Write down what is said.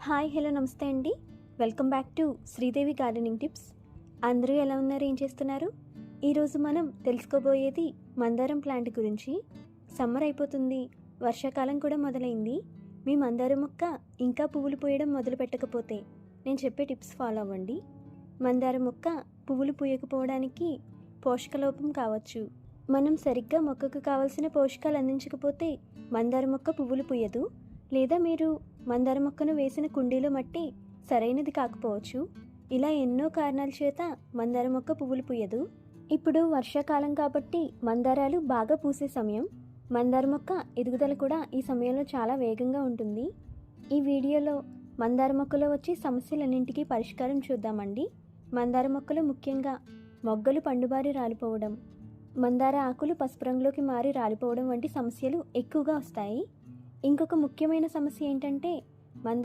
Hi hello నమస్తే అండి. Welcome back to Sridevi gardening tips. అందరూ ఎలా ఉన్నారు? ఏం చేస్తున్నారు? ఈరోజు మనం తెలుసుకోబోయేది మందారం ప్లాంట్ గురించి. సమ్మర్ అయిపోతుంది వర్షాకాలం కూడా మొదలైంది. మీ మందారం మొక్క ఇంకా పువ్వులు పూయడం మొదలు పెట్టకపోతే నేను చెప్పే టిప్స్ ఫాలో అవ్వండి. మందారం మొక్క పువ్వులు పూయకపోవడానికి పోషకలోపం కావచ్చు. మనం సరిగ్గా మొక్కకు కావలసిన పోషకాలు అందించకపోతే మందార మొక్క పువ్వులు పూయదు. లేదా మీరు మందార మొక్కను వేసిన కుండీలో మట్టి సరైనది కాకపోవచ్చు. ఇలా ఎన్నో కారణాల చేత మందార మొక్క పువ్వులు పూయదు. ఇప్పుడు వర్షాకాలం కాబట్టి మందారాలు బాగా పూసే సమయం. మందార మొక్క ఎదుగుదల కూడా ఈ సమయంలో చాలా వేగంగా ఉంటుంది. ఈ వీడియోలో మందార మొక్కలో వచ్చే సమస్యలన్నింటికీ పరిష్కారం చూద్దామండి. మందార మొక్కలు ముఖ్యంగా మొగ్గలు పండుబారి రాలిపోవడం మందార ఆకులు పసుపు రంగులోకి మారి రాలిపోవడం వంటి సమస్యలు ఎక్కువగా వస్తాయి. ఇంకొక ముఖ్యమైన సమస్య ఏంటంటే మంద